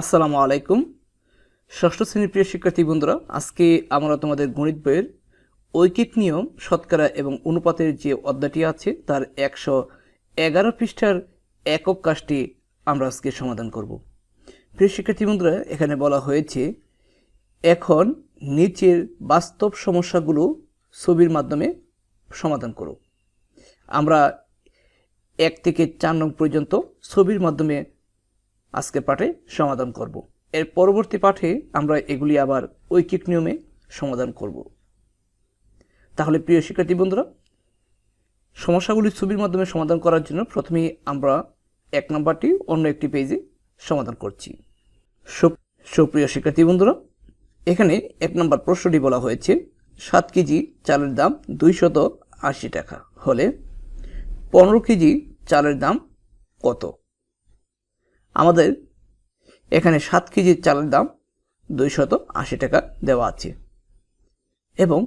আসসালামু আলাইকুম। ষষ্ঠ শ্রেণির প্রিয় শিক্ষার্থী বন্ধুরা, আজকে আমরা তোমাদের গণিত বইয়ের ঐকিক নিয়ম, শতকরা এবং অনুপাতের যে অধ্যায়টি আছে, তার একশো এগারো পৃষ্ঠার একক কাজটি আমরা আজকে সমাধান করব। প্রিয় শিক্ষার্থী বন্ধুরা, এখানে বলা হয়েছে, এখন নিচের বাস্তব সমস্যাগুলো ছবির মাধ্যমে সমাধান করো। আমরা এক থেকে চার নং পর্যন্ত ছবির মাধ্যমে আজকের পাঠে সমাধান করব। এর পরবর্তী পাঠে আমরা এগুলি আবার ঐকিক নিয়মে সমাধান করব। তাহলে প্রিয় শিক্ষার্থী বন্ধুরা, সমস্যাগুলি ছবির মাধ্যমে সমাধান করার জন্য প্রথমেই আমরা এক নম্বরটি অন্য একটি পেজে সমাধান করছি। সুপ্রিয় শিক্ষার্থী বন্ধুরা, এখানে এক নম্বর প্রশ্নটি বলা হয়েছে, সাত কেজি চালের দাম দুইশত আশি টাকা। হলে পনেরো কেজি চালের দাম কত? আমাদের এখানে সাত কেজি চালের দাম দুইশত আশি টাকা দেওয়া আছে এবং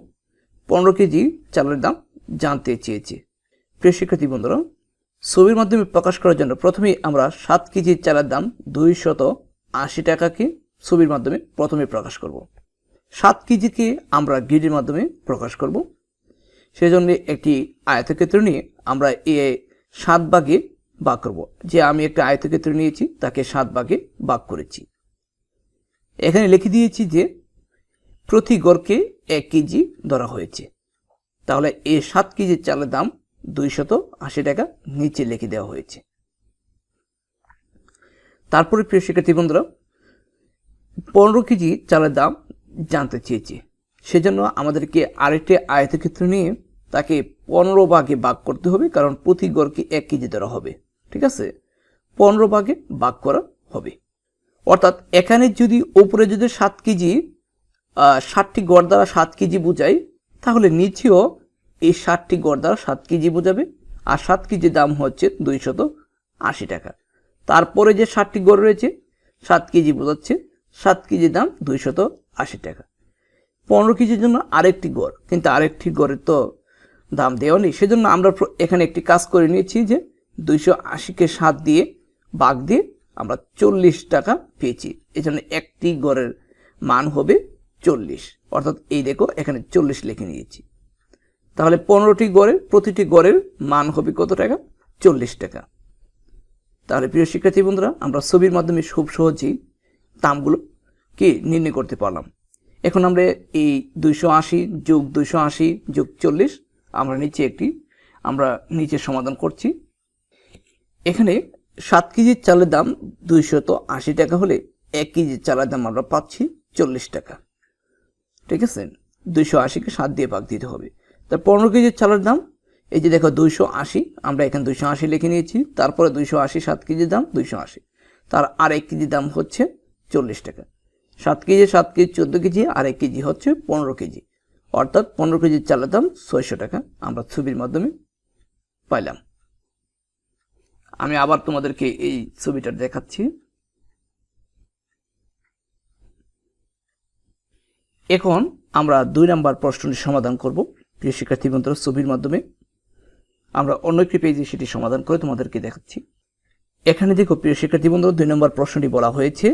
পনেরো কেজি চালের দাম জানতে চেয়েছি। প্রিয় শিক্ষার্থী বন্ধুরা, ছবির মাধ্যমে প্রকাশ করার জন্য প্রথমেই আমরা সাত কেজি চালের দাম দুইশত আশি টাকাকে ছবির মাধ্যমে প্রথমে প্রকাশ করব। সাত কেজিকে আমরা গ্রিডের মাধ্যমে প্রকাশ করব। সেজন্য একটি আয়তক্ষেত্র নিয়ে আমরা এ সাত ভাগে ভাগ করব। যে আমি একটা আয়তক্ষেত্র নিয়েছি, তাকে সাত ভাগে ভাগ করেছি। এখানে লিখে দিয়েছি যে, প্রতি গড়কে এক কেজি ধরা হয়েছে। তাহলে এই সাত কেজির চালের দাম দুইশত আশি টাকা নিচে লিখে দেওয়া হয়েছে। তারপরে প্রিয় শিক্ষার্থী বন্ধুরা, পনেরো কেজি চালের দাম জানতে চেয়েছি। সেজন্য আমাদেরকে আরেকটি আয়তক্ষেত্র নিয়ে তাকে পনেরো ভাগে ভাগ করতে হবে, কারণ প্রতি গড়কে এক কেজি ধরা হবে। ঠিক আছে? পনেরো ভাগে ভাগ করা হবে। অর্থাৎ এখানে যদি ওপরে যদি সাত কেজি ষাটটি গড় দ্বারা সাত কেজি বোঝায় তাহলে নিচেও এই ষাটটি গড় দ্বারা সাত কেজি বোঝাবে, আর সাত কেজি দাম হচ্ছে দুইশত আশি টাকা। তারপরে যে ষাটটি গড় রয়েছে, সাত কেজি বোঝাচ্ছে, সাত কেজি দাম দুইশত আশি টাকা। পনেরো কেজির জন্য আরেকটি গড়, কিন্তু আরেকটি গড়ের তো দাম দেওয়া নেই। সেজন্য আমরা এখানে একটি কাজ করে নিয়েছি যে দুইশো আশিকে সাত দিয়ে বাঘ দিয়ে আমরা চল্লিশ টাকা পেয়েছি। জন্য একটি গড়ের মান হবে চল্লিশ। অর্থাৎ এই দেখো, এখানে চল্লিশ লিখে নিয়েছি। তাহলে পনেরোটি গড়ের প্রতিটি গড়ের মান হবে কত টাকা? চল্লিশ টাকা। তাহলে প্রিয় শিক্ষার্থী বন্ধুরা, আমরা ছবির মাধ্যমে খুব সহজেই দামগুলো কি নির্ণয় করতে পারলাম। এখন আমরা এই দুইশো আশি যোগ দুইশো আশি যোগ চল্লিশ, আমরা নিচে একটি, আমরা নিচে সমাধান করছি। এখানে সাত কেজির চালের দাম দুইশত আশি টাকা হলে এক কেজি চালের দাম আমরা পাচ্ছি চল্লিশ টাকা। ঠিক আছে? দুইশো আশিকে সাত দিয়ে ভাগ দিতে হবে। তা পনেরো কেজির চালের দাম, এই যে দেখো দুইশো আশি, আমরা এখানে দুইশো আশি লিখে নিয়েছি, তারপরে দুইশো আশি, সাত কেজির দাম দুইশো আশি। তার আর এক কেজি দাম হচ্ছে চল্লিশ টাকা। সাত কেজি সাত কেজি, চোদ্দ কেজি, আর এক কেজি হচ্ছে পনেরো কেজি। অর্থাৎ পনেরো কেজির চালের দাম ছয়শো টাকা আমরা ছবির মাধ্যমে পাইলাম। আমি আবার তোমাদেরকে এই ছবিটা দেখাচ্ছি। এখন আমরা দুই নাম্বার প্রশ্নটি সমাধান করব, প্রিয় শিক্ষার্থী বন্ধুরা, ছবির মাধ্যমে। আমরা অন্য একটি পেজে সেটি সমাধান করে তোমাদেরকে দেখাচ্ছি। এখানে দেখো, প্রিয় শিক্ষার্থী বন্ধুরা, দুই নম্বর প্রশ্নটি বলা হয়েছে,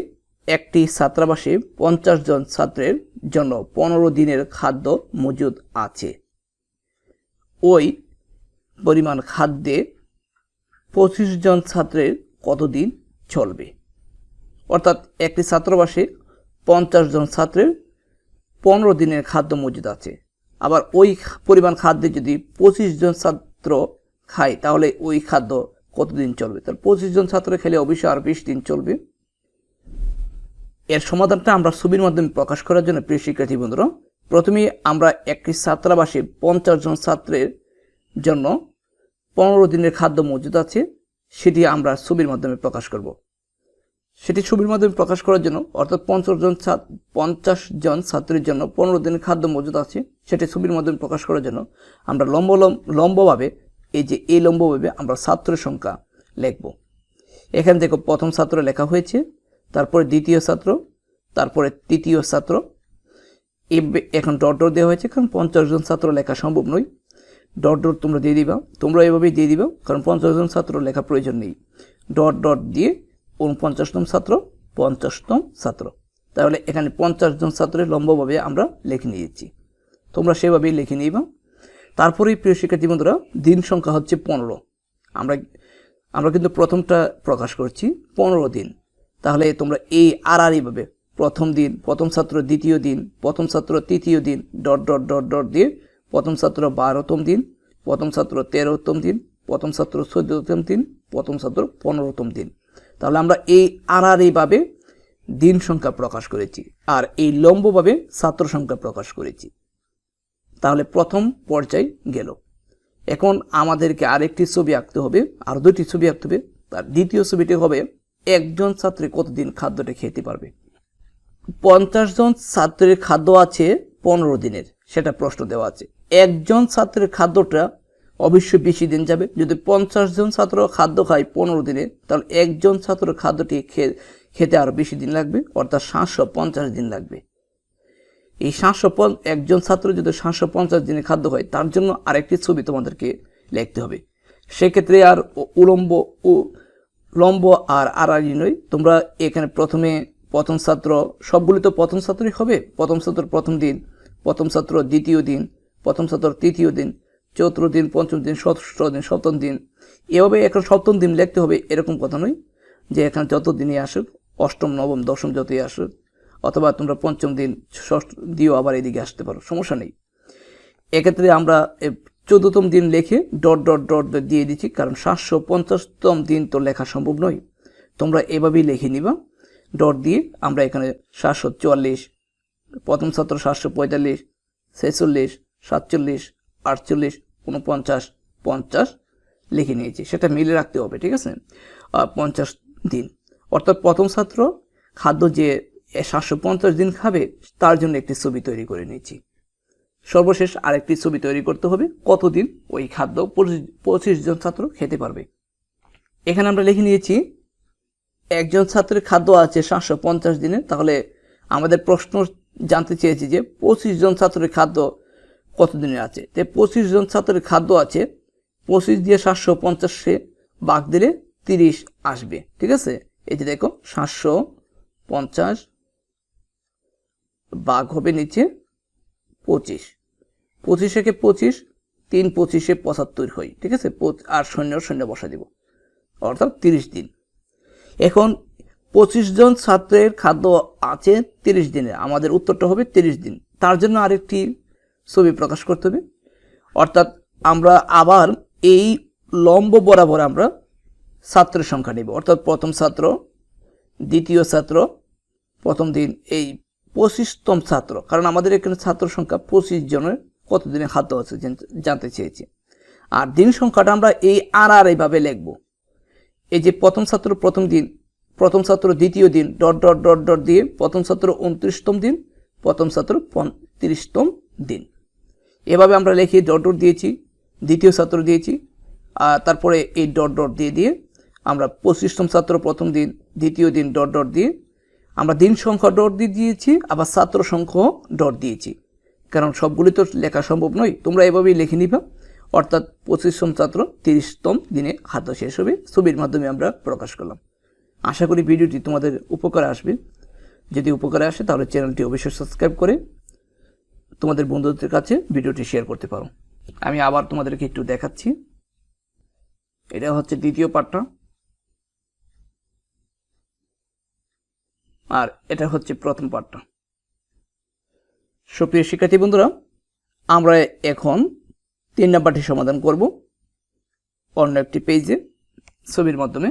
একটি ছাত্রাবাসে পঞ্চাশ জন ছাত্রের জন্য পনেরো দিনের খাদ্য মজুদ আছে। ওই পরিমাণ খাদ্যে পঁচিশ জন ছাত্রের কতদিন চলবে? অর্থাৎ একটি ছাত্রাবাসে পঞ্চাশ জন ছাত্রের পনেরো দিনের খাদ্য মজুদ আছে। আবার ওই পরিমাণ খাদ্যে যদি পঁচিশ জন ছাত্র খায়, তাহলে ওই খাদ্য কতদিন চলবে? তাহলে পঁচিশ জন ছাত্র খেলে অবশ্যই আর বিশ দিন চলবে। এর সমাধানটা আমরা ছবির মাধ্যমে প্রকাশ করার জন্য প্রিয় শিক্ষার্থী বন্ধুরা প্রথমে আমরা একটি ছাত্রাবাসে পঞ্চাশ জন ছাত্রের জন্য পনেরো দিনের খাদ্য মজুদ আছে, সেটি আমরা ছবির মাধ্যমে প্রকাশ করব। সেটি ছবির মাধ্যমে প্রকাশ করার জন্য, অর্থাৎ পঞ্চাশ জন পঞ্চাশ জন ছাত্রের জন্য পনেরো দিনের খাদ্য মজুদ আছে, সেটি ছবির মাধ্যমে প্রকাশ করার জন্য আমরা লম্ব লম- লম্বভাবে, এই যে এই লম্বভাবে আমরা ছাত্রের সংখ্যা লিখব। এখান থেকে প্রথম ছাত্র লেখা হয়েছে, তারপরে দ্বিতীয় ছাত্র, তারপরে তৃতীয় ছাত্র। এখন ডট ডট দেওয়া হয়েছে, কারণ পঞ্চাশ জন ছাত্র লেখা সম্ভব নয়। ডট ডট তোমরা দিয়ে দিবা। তোমরা এভাবেই দিয়ে দিবা, কারণ পঞ্চাশ জন ছাত্র লেখা প্রয়োজন নেই। ডট ডট দিয়ে উনপঞ্চাশতম ছাত্র পঞ্চাশতম ছাত্র। তাহলে এখানে পঞ্চাশ জন ছাত্রের লম্বভাবে আমরা লিখে নিয়েছি। তোমরা সেভাবেই লিখে নিবা। তারপরেই প্রিয় শিক্ষার্থী বন্ধুরা, দিন সংখ্যা হচ্ছে পনেরো। আমরা আমরা কিন্তু প্রথমটা প্রকাশ করছি, পনেরো দিন। তাহলে তোমরা এই আর আর এইভাবে প্রথম দিন, প্রথম ছাত্র দ্বিতীয় দিন, প্রথম ছাত্র তৃতীয় দিন ডট ডট ডট ডট দিয়ে প্রথম ছাত্র বারোতম দিন, প্রথম ছাত্র তেরোতম দিন, প্রথম ছাত্র চোদ্দতম দিন, প্রথম ছাত্র পনেরোতম দিন। তাহলে আমরা এই এইভাবে দিন সংখ্যা প্রকাশ করেছি আর এই লম্বভাবে ছাত্র সংখ্যা প্রকাশ করেছি। তাহলে প্রথম পর্যায় গেল। এখন আমাদেরকে আরেকটি ছবি আঁকতে হবে, আর দুটি ছবি আঁকতে হবে। তার দ্বিতীয় ছবিটি হবে, একজন ছাত্রী কতদিন খাদ্যটা খেতে পারবে? পঞ্চাশ জন ছাত্রের খাদ্য আছে পনেরো দিনের, সেটা প্রশ্ন দেওয়া আছে। একজন ছাত্রের খাদ্যটা অবশ্যই বেশি দিন যাবে। যদি পঞ্চাশ জন ছাত্র খাদ্য খায় পনেরো দিনে, তাহলে একজন ছাত্র খাদ্যটি খেতে আরও বেশি দিন লাগবে, অর্থাৎ সাতশো পঞ্চাশ দিন লাগবে। এই সাতশো একজন ছাত্র যদি সাতশো পঞ্চাশ দিনে খাদ্য হয় তার জন্য আরেকটি ছবি তোমাদেরকে লিখতে হবে। সেক্ষেত্রে আর উলম্ব, ও, লম্ব আর আড়াআড়ি নয়। তোমরা এখানে প্রথমে প্রথম ছাত্র, সবগুলি তো প্রথম ছাত্রই হবে। প্রথম ছাত্র প্রথম দিন, প্রথম ছাত্র দ্বিতীয় দিন প্রথম ছাত্র তৃতীয় দিন, চতুর্থ দিন, পঞ্চম দিন, ষষ্ঠ দিন, সপ্তম দিন। এভাবে এখন সপ্তম দিন লিখতে হবে, এরকম কথা নয় যে এখানে যত দিনই আসুক, অষ্টম, নবম, দশম যতই আসুক, অথবা তোমরা পঞ্চম দিন, ষষ্ঠ দিয়েও আবার এদিকে আসতে পারো, সমস্যা নেই। এক্ষেত্রে আমরা চোদ্দতম দিন লেখে ডট ডট ডট ডট দিয়ে দিচ্ছি, কারণ সাতশো পঞ্চাশতম দিন তো লেখা সম্ভব নয়। তোমরা এভাবেই লিখে নিবা, ডট দিয়ে আমরা এখানে সাতশো চুয়াল্লিশ, প্রথম সত্র সাতশো পঁয়তাল্লিশ, ছেচল্লিশ সাতচল্লিশ, আটচল্লিশ উনপঞ্চাশ পঞ্চাশ লিখে নিয়েছি। সেটা মিলে রাখতে হবে, ঠিক আছে? পঞ্চাশ দিন। অর্থাৎ প্রথম ছাত্র খাদ্য যে সাতশো পঞ্চাশ দিন খাবে, তার জন্য একটি ছবি তৈরি করে নিয়েছি। সর্বশেষ আরেকটি ছবি তৈরি করতে হবে, কতদিন ওই খাদ্য পঁচিশ জন ছাত্র খেতে পারবে। এখানে আমরা লিখে নিয়েছি, একজন ছাত্রের খাদ্য আছে সাতশো পঞ্চাশ দিনে তাহলে আমাদের প্রশ্ন জানতে চেয়েছি যে পঁচিশ জন ছাত্রের খাদ্য কত দিনের আছে? তো পঁচিশ জন ছাত্রের খাদ্য আছে, পঁচিশ দিয়ে সাতশো পঞ্চাশে বাঘ দিলে তিরিশ আসবে, ঠিক আছে? যে দেখো, সাতশো পঞ্চাশ বাঘ হবে নিচে পঁচিশ। পঁচিশ পঁচিশ, তিন পঁচিশে পঁচাত্তর হয়, ঠিক আছে? আর শূন্য শূন্য বসা দিব, অর্থাৎ তিরিশ দিন। এখন পঁচিশ জন ছাত্রের খাদ্য আছে তিরিশ দিনে, আমাদের উত্তরটা হবে তিরিশ দিন। তার জন্য আরেকটি ছবি প্রকাশ করতে হবে। অর্থাৎ আমরা আবার এই লম্ব বরাবর আমরা ছাত্রের সংখ্যা নেব। অর্থাৎ প্রথম ছাত্র, দ্বিতীয় ছাত্র, প্রথম দিন এই পঁচিশতম ছাত্র। কারণ আমাদের এখানে ছাত্র সংখ্যা পঁচিশ জনের কতদিনে খাদ্য আছে জানতে- চেয়েছি। আর দিন সংখ্যাটা আমরা এই আর আর এইভাবে লিখব। এই যে প্রথম ছাত্র প্রথম দিন, প্রথম ছাত্র দ্বিতীয় দিন, ডট ডট ডট ডট দিয়ে প্রথম ছাত্র উনত্রিশতম দিন, প্রথম ছাত্র তিরিশতম দিন। এভাবে আমরা লিখে ডট ডট দিয়েছি, দ্বিতীয় ছাত্র দিয়েছি, আর তারপরে এই ডট ডট দিয়ে দিয়ে আমরা পঁচিশতম ছাত্র প্রথম দিন, দ্বিতীয় দিন ডট ডট দিয়ে আমরা দিন সংখ্যা ডট দিয়ে দিয়েছি, আবার ছাত্র সংখ্যাও ডট দিয়েছি। কারণ সবগুলি তো লেখা সম্ভব নয়, তোমরা এভাবেই লিখে নিবা। অর্থাৎ পঁচিশতম ছাত্র তিরিশতম দিনে খাদ্য শেষ হবে, ছবির মাধ্যমে আমরা প্রকাশ করলাম। আশা করি ভিডিওটি তোমাদের উপকারে আসবে। যদি উপকারে আসে তাহলে চ্যানেলটি অবশ্যই সাবস্ক্রাইব করে তোমাদের বন্ধুদের কাছে ভিডিওটি শেয়ার করতে পারো। আমি আবার তোমাদেরকে একটু দেখাচ্ছি। এটা হচ্ছে দ্বিতীয় পার্টটা। আর এটা হচ্ছে প্রথম পার্টটা। সুপ্রিয় শিক্ষার্থী বন্ধুরা, আমরা এখন তিন নাম্বারটি সমাধান করব। অন্য একটি পেজে, ছবির মাধ্যমে।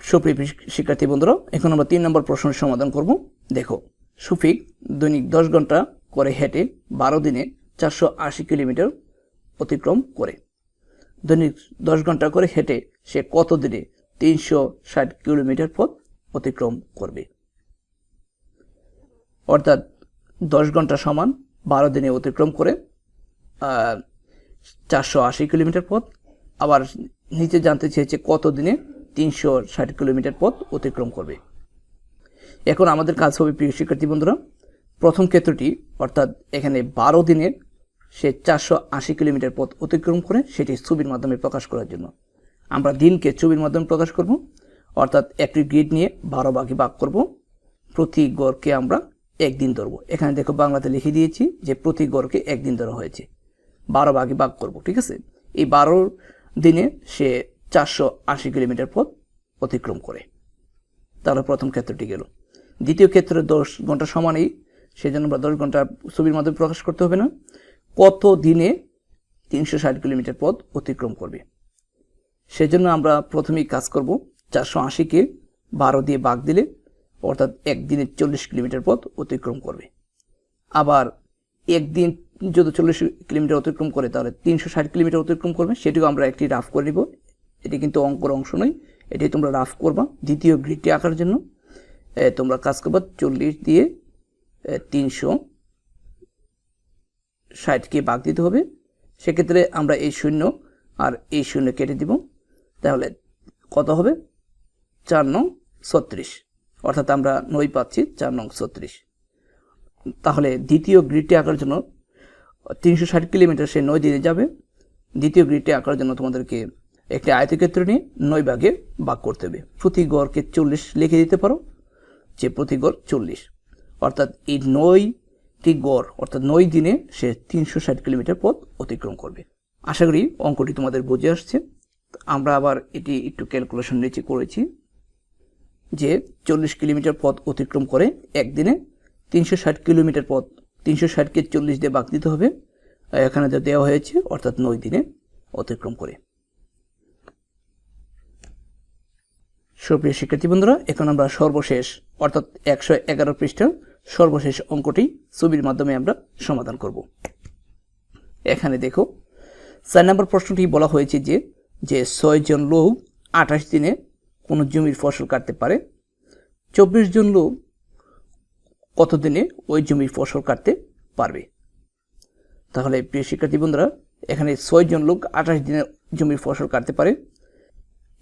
সুপ্রিয় শিক্ষার্থী বন্ধুরা, এখন আমরা তিন নম্বর প্রশ্নের সমাধান করব। দেখো সুফিক দৈনিক দশ ঘণ্টা করে হেঁটে বারো দিনে চারশো আশি কিলোমিটার অতিক্রম করে। দৈনিক দশ ঘণ্টা করে হেঁটে সে কত দিনে তিনশো ষাট কিলোমিটার পথ অতিক্রম করবে? অর্থাৎ দশ ঘণ্টা সমান বারো দিনে অতিক্রম করে চারশো আশি কিলোমিটার পথ। আবার নিচে জানতে চেয়েছে কত দিনে তিনশো ষাট কিলোমিটার পথ অতিক্রম করবে। এখন আমাদের কাজ হবে, প্রিয় শিক্ষার্থী বন্ধুরা, প্রথম ক্ষেত্রটি, অর্থাৎ এখানে বারো দিনের সে চারশো আশি কিলোমিটার পথ অতিক্রম করে সেটি ছবির মাধ্যমে প্রকাশ করার জন্য। আমরা দিনকে ছবির মাধ্যমে প্রকাশ করব, অর্থাৎ একটি গ্রিড নিয়ে বারো ভাগে ভাগ করব, প্রতি গড়কে আমরা একদিন ধরবো। এখানে দেখো বাংলাতে লিখে দিয়েছি যে প্রতি গড়কে একদিন ধরা হয়েছে, বারো ভাগে ভাগ করব, ঠিক আছে? এই বারো দিনে সে চারশো আশি কিলোমিটার পথ অতিক্রম করে। তাহলে প্রথম ক্ষেত্রটি গেল। দ্বিতীয় ক্ষেত্রে দশ ঘণ্টা সমানেই, সেজন্য আমরা দশ ঘণ্টা ছবির মাধ্যমে প্রকাশ করতে হবে না। কত দিনে তিনশো ষাট কিলোমিটার পথ অতিক্রম করবে? সেজন্য আমরা প্রথমেই কাজ করব চারশো আশিকে বারো দিয়ে বাঘ দিলে, অর্থাৎ একদিনে চল্লিশ কিলোমিটার পথ অতিক্রম করবে। আবার একদিন যদি চল্লিশ কিলোমিটার অতিক্রম করে, তাহলে তিনশো ষাট কিলোমিটার অতিক্রম করবে। সেটিও আমরা একটি রাফ করে নিব। এটি কিন্তু অঙ্কর অংশ নয়, এটি তোমরা রাফ করবা দ্বিতীয় গ্রিডটি আঁকার জন্য। তোমরা কাজ করবা চল্লিশ দিয়ে তিনশো ষাটকে বাগ দিতে হবে। সেক্ষেত্রে আমরা এই শূন্য আর এই শূন্য কেটে দিব। তাহলে কত হবে? চার নং ছত্রিশ। অর্থাৎ আমরা নই পাচ্ছি, চার নং ছত্রিশ। তাহলে দ্বিতীয় গ্রিডটি আঁকার জন্য তিনশো ষাট কিলোমিটার সে নয় দিনে যাবে। দ্বিতীয় গ্রিডটি আঁকার জন্য তোমাদেরকে একটি আয়তক্ষেত্র নিয়ে নয় ভাগে ভাগ করতে হবে। প্রতি গড়কে চল্লিশ লিখে দিতে পারো। যে প্রতি গড় চল্লিশ। অর্থাৎ এই নয়টি গড়, অর্থাৎ নয় দিনে সে তিনশো ষাট কিলোমিটার পথ অতিক্রম করবে। আশা করি অঙ্কটি তোমাদের বুঝে আসছে। আমরা আবার এটি একটু ক্যালকুলেশন নিচে করেছি যে চল্লিশ কিলোমিটার পথ অতিক্রম করে একদিনে তিনশো ষাট কিলোমিটার পথ, তিনশো ষাটকে চল্লিশ দিয়ে বাগ দিতে হবে। এখানে যা দেওয়া হয়েছে, অর্থাৎ নয় দিনে অতিক্রম করে। সুপ্রিয় শিক্ষার্থী বন্ধুরা, এখন আমরা সর্বশেষ, অর্থাৎ একশো এগারো পৃষ্ঠার সর্বশেষ অঙ্কটি ছবির মাধ্যমে আমরা সমাধান করব। এখানে দেখো, চার নম্বর প্রশ্নটি বলা হয়েছে যে যে ছয়জন লোক আঠাশ দিনে কোনো জমির ফসল কাটতে পারে। চব্বিশ জন লোক কত দিনে ওই জমির ফসল কাটতে পারবে? তাহলে প্রিয় শিক্ষার্থী বন্ধুরা, এখানে ছয়জন লোক আঠাশ দিনে জমির ফসল কাটতে পারে।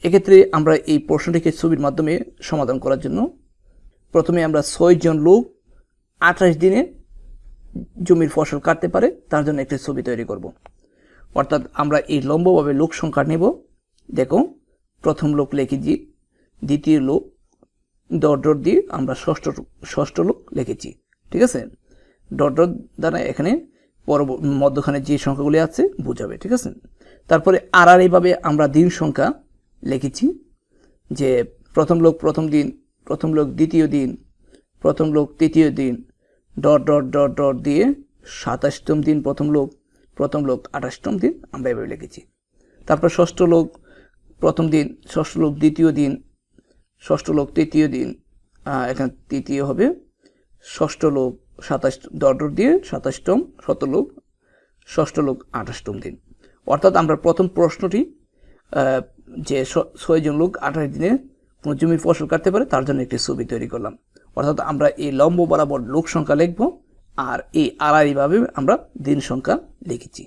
এক্ষেত্রে আমরা এই প্রশ্নটিকে ছবির মাধ্যমে সমাধান করার জন্য প্রথমে আমরা ছয়জন লোক আঠাশ দিনে জমির ফসল কাটতে পারে, তার জন্য একটি ছবি তৈরি করব। অর্থাৎ আমরা এই লম্বভাবে লোক সংখ্যা নেব। দেখো, প্রথম লোক লিখেছি, দ্বিতীয় লোক, ডট দিয়ে আমরা ষষ্ঠ ষষ্ঠ লোক লিখেছি, ঠিক আছে? ডট ডট দ্বারা এখানে পর মধ্যখানে যে সংখ্যাগুলি আছে, বোঝাবে, ঠিক আছে? তারপরে আর আর এইভাবে আমরা দিন সংখ্যা লিখেছি যে প্রথম লোক প্রথম দিন, প্রথম লোক দ্বিতীয় দিন, প্রথম লোক তৃতীয় দিন, ডট ডট ডট ডট দিয়ে সাতাশতম দিন প্রথম লোক প্রথম লোক আঠাশতম দিন আমরা এভাবে লিখেছি। তারপর ষষ্ঠ লোক প্রথম দিন, ষষ্ঠ লোক দ্বিতীয় দিন, ষষ্ঠ লোক তৃতীয় দিন এখানে তৃতীয় হবে। ষষ্ঠ লোক সাতাশ, ডট ডট দিয়ে সাতাশতম শতলোক ষষ্ঠ লোক আঠাশতম দিন। অর্থাৎ আমরা প্রথম প্রশ্নটি যে ছয়জন লোক আঠাশ দিনে কোনো জমির ফসল কাটতে পারে, তার জন্য একটি ছবি তৈরি করলাম। অর্থাৎ আমরা এই লম্ব বরাবর লোক সংখ্যা লিখব আর এই আড়াইভাবে আমরা দিন সংখ্যা লিখেছি।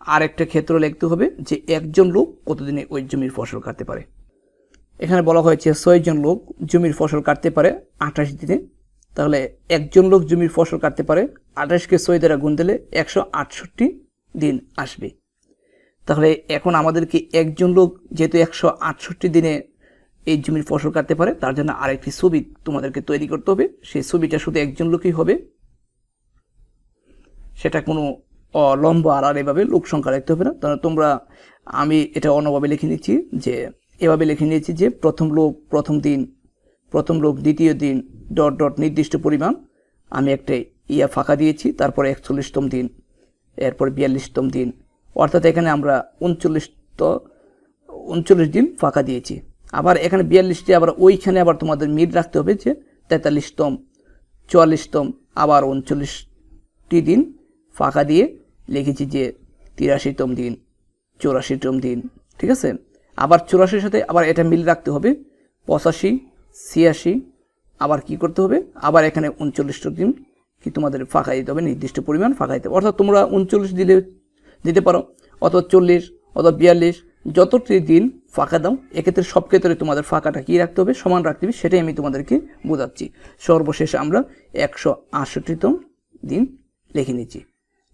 আর একটা ক্ষেত্র লিখতে হবে যে একজন লোক কতদিনে ওই জমির ফসল কাটতে পারে। এখানে বলা হয়েছে ছয়জন লোক জমির ফসল কাটতে পারে আঠাশ দিনে। তাহলে একজন লোক জমির ফসল কাটতে পারে আঠাশকে ছয় দ্বারা গুণ দিলে একশো আটষট্টি দিন আসবে। তাহলে এখন আমাদেরকে একজন লোক যেহেতু একশো আটষট্টি দিনে এই জমির ফসল কাটতে পারে তার জন্য আরেকটি ছবি তোমাদেরকে তৈরি করতে হবে। সেই ছবিটা শুধু একজন লোকই হবে। সেটা কোনো অ, লম্ব আর আর এভাবে লোক সংখ্যা রাখতে হবে না। তাহলে তোমরা আমি এটা অন্যভাবে লিখে নিচ্ছি যে এভাবে লিখে নিয়েছি যে প্রথম লোক প্রথম দিন প্রথম লোক দ্বিতীয় দিন ডট ডট নির্দিষ্ট পরিমাণ। আমি একটা ইয়া ফাঁকা দিয়েছি তারপরে একচল্লিশতম দিন এরপর বিয়াল্লিশতম দিন অর্থাৎ এখানে আমরা উনচল্লিশ তো উনচল্লিশ দিন ফাঁকা দিয়েছি। আবার এখানে বিয়াল্লিশটি, আবার ওইখানে আবার তোমাদের মিল রাখতে হবে যে তেতাল্লিশতম, চুয়াল্লিশতম, আবার উনচল্লিশটি দিন ফাঁকা দিয়ে লিখেছি যে তিরাশিতম দিন, চৌরাশিতম দিন, ঠিক আছে? আবার চুরাশির সাথে আবার এটা মিল রাখতে হবে, পঁচাশি, ছিয়াশি, আবার কি করতে হবে? আবার এখানে উনচল্লিশটা দিন কি তোমাদের ফাঁকা দিতে হবে, নির্দিষ্ট পরিমাণ ফাঁকা দিতে হবে। অর্থাৎ তোমরা উনচল্লিশ দিলে দিতে পারো। অথবা চল্লিশ, অথবা বিয়াল্লিশ, যতটি দিন ফাঁকা দাও, এক্ষেত্রে সব ক্ষেত্রে তোমাদের ফাঁকাটা কী রাখতে হবে? সমান রাখতে হবে, সেটাই আমি তোমাদেরকে বোঝাচ্ছি। সর্বশেষে আমরা একশো আটষট্টিতম দিন লিখে নিচ্ছি।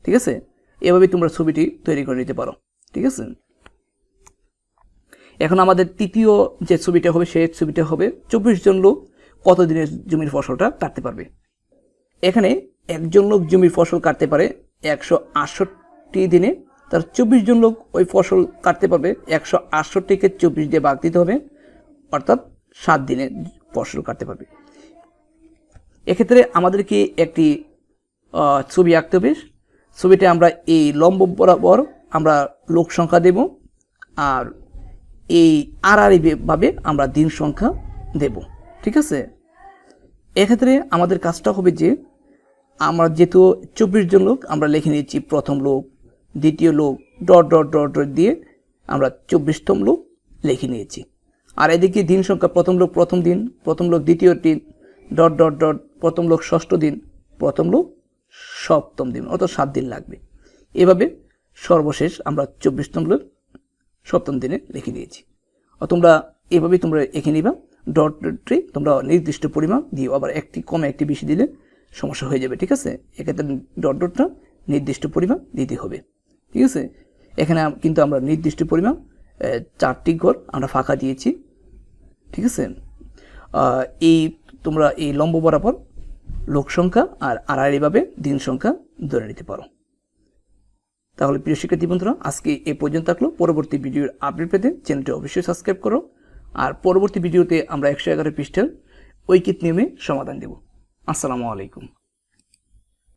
ঠিক আছে? এভাবে তোমরা ছবিটি তৈরি করে নিতে পারো। ঠিক আছে? এখন আমাদের তৃতীয় যে ছবিটা হবে, সেই ছবিটা হবে চব্বিশ জন লোক কত দিনের জমির ফসলটা কাটতে পারবে? এখানে একজন লোক জমির ফসল কাটতে পারে একশো আটষট্টি দিনে তার চব্বিশ জন লোক ওই ফসল কাটতে পারবে। একশো আটষট্টিকে চব্বিশ দিয়ে ভাগ দিতে হবে। অর্থাৎ সাত দিনে ফসল কাটতে পারবে। এক্ষেত্রে আমাদেরকে একটি ছবি আঁকতে হবে। ছবিটা আমরা এই লম্ব বরাবর আমরা লোক সংখ্যা দেব আর এই আড়াআড়ি ভাবে আমরা দিন সংখ্যা দেব। ঠিক আছে? এক্ষেত্রে আমাদের কাজটা হবে যে আমরা যেহেতু চব্বিশ জন লোক আমরা লিখে নিয়েছি প্রথম লোক দ্বিতীয় লোক ডট ডট ডট ডট দিয়ে আমরা চব্বিশতম লোক লিখে নিয়েছি। আর এদিকে দিন সংখ্যা প্রথম লোক প্রথম দিন, প্রথম লোক দ্বিতীয় দিন, ডট ডট ডট, প্রথম লোক ষষ্ঠ দিন, প্রথম লোক সপ্তম দিন অত সাত দিন লাগবে। এভাবে সর্বশেষ আমরা চব্বিশতম লোক সপ্তম দিনে লিখে দিয়েছি আর তোমরা এভাবেই তোমরা এঁকে নিবা, ডট, ডটে তোমরা নির্দিষ্ট পরিমাণ দিও আবার একটি কমে একটি বেশি দিলে সমস্যা হয়ে যাবে, ঠিক আছে? এক্ষেত্রে ডট, ডটটা নির্দিষ্ট পরিমাণ দিতে হবে। ঠিক আছে? এখানে কিন্তু আমরা নির্দিষ্ট পরিমাণ চারটি ঘর আমরা ফাঁকা দিয়েছি। ঠিক আছে? এই তোমরা এই লম্ব বরাবর লোক সংখ্যা আর আড়াআড়িভাবে দিন সংখ্যা ধরে নিতে পারো। তাহলে প্রিয় শিক্ষার্থী বন্ধুরা, আজকে এ পর্যন্ত থাকল। পরবর্তী ভিডিওর আপডেট পেতে চ্যানেলটি অবশ্যই সাবস্ক্রাইব করো। আর পরবর্তী ভিডিওতে আমরা একশো এগারো পৃষ্ঠার ঐকিত নিয়মে সমাধান দেব। আসসালামু আলাইকুম।